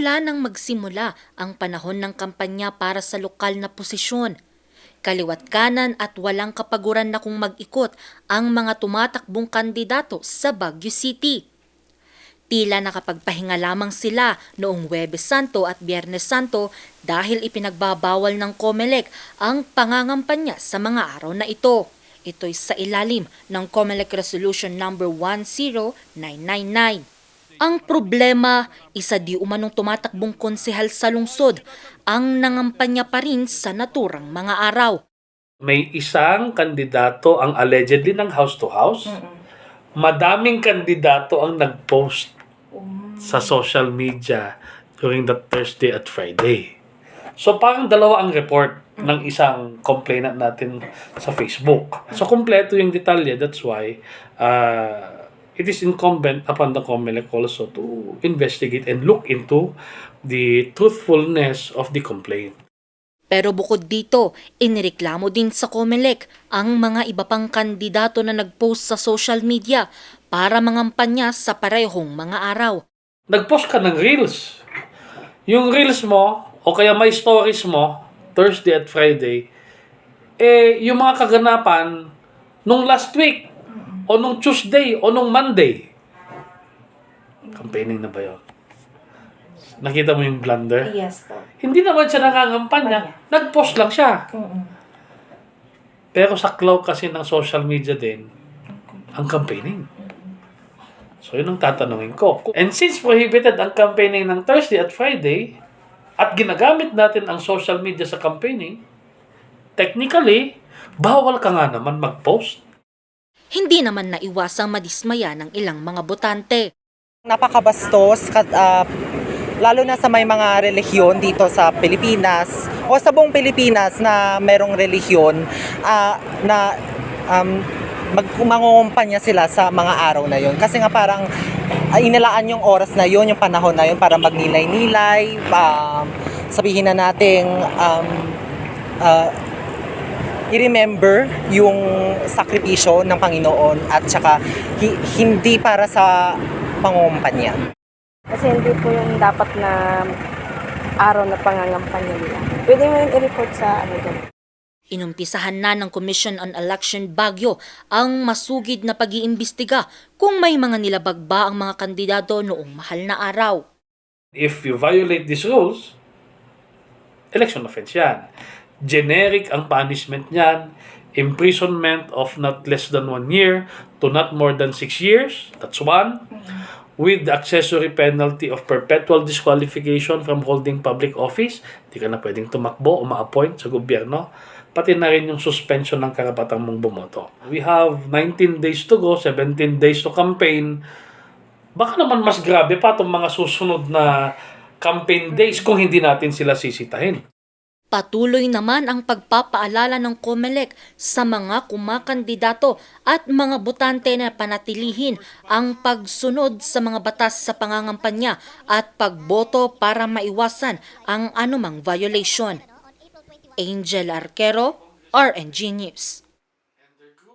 Simula nang magsimula ang panahon ng kampanya para sa lokal na posisyon. Kaliwat kanan at walang kapaguran na kung mag-ikot ang mga tumatakbong kandidato sa Baguio City. Tila nakapagpahinga lamang sila noong Huwebes Santo at Biyernes Santo dahil ipinagbabawal ng COMELEC ang pangangampanya sa mga araw na ito. Ito'y sa ilalim ng COMELEC Resolution number 10999. Ang problema, isa di umanong tumatakbong konsehal sa lungsod ang nangampanya pa rin sa naturang mga araw. may isang kandidato ang allegedly ng house to house. Madaming kandidato ang nag-post sa social media during that Thursday at Friday. So parang dalawa ang report ng isang complainant natin sa Facebook. So kumpleto yung detalye. That's why uh, it is incumbent upon the COMELEC also to investigate and look into the truthfulness of the complaint. Pero bukod dito, inireklamo din sa COMELEC ang mga iba pang kandidato na nag-post sa social media para mangampanya sa parehong mga araw. nag-post ka ng reels. Yung reels mo, o kaya may stories mo, Thursday at Friday, eh, yung mga kaganapan nung last week, o nung Tuesday, o nung Monday. Campaigning na ba yun? Nakita mo yung blunder? Yes po. Hindi naman siya nangangampanya. Nag-post lang siya. Pero sa cloud kasi ng social media din, ang campaigning. So, yun ang tatanungin ko. And since prohibited ang campaigning ng Thursday at Friday, at ginagamit natin ang social media sa campaigning, technically, bawal ka nga naman mag-post. Hindi naman naiwasang madismaya ng ilang mga botante. napakabastos kat, ah, lalo na sa may mga relihiyon dito sa Pilipinas o sa buong Pilipinas na merong relihiyon ah, na um, magmangungumpanya sila sa mga araw na yon kasi nga parang ah, inilaan yung oras na yon yung panahon na yon para magnilay-nilay um, sabihin na nating um, ah, i-remember yung sakripisyo ng Panginoon at saka hi- hindi para sa pangungumpanya. Kasi hindi po yung dapat na araw na pangangampanya nila. Pwede mo yung i-report sa ano dyan. Inumpisahan na ng Commission on Election Baguio ang masugid na pag-iimbestiga kung may mga nilabag ba ang mga kandidato noong mahal na araw. If you violate these rules, election offense yan. Generic ang punishment niyan. Imprisonment of not less than one year to not more than six years. That's one. With the accessory penalty of perpetual disqualification from holding public office. Di ka na pwedeng tumakbo o ma-appoint sa gobyerno. Pati na rin yung suspension ng karapatang mong bumoto. We have 19 days to go, 17 days to campaign baka naman mas grabe pa itong mga susunod na campaign days kung hindi natin sila sisitahin. Patuloy naman ang pagpapaalala ng COMELEC sa mga kumakandidato at mga botante na panatilihin ang pagsunod sa mga batas sa pangangampanya at pagboto para maiwasan ang anumang violation. Angel Arquero, RNG News.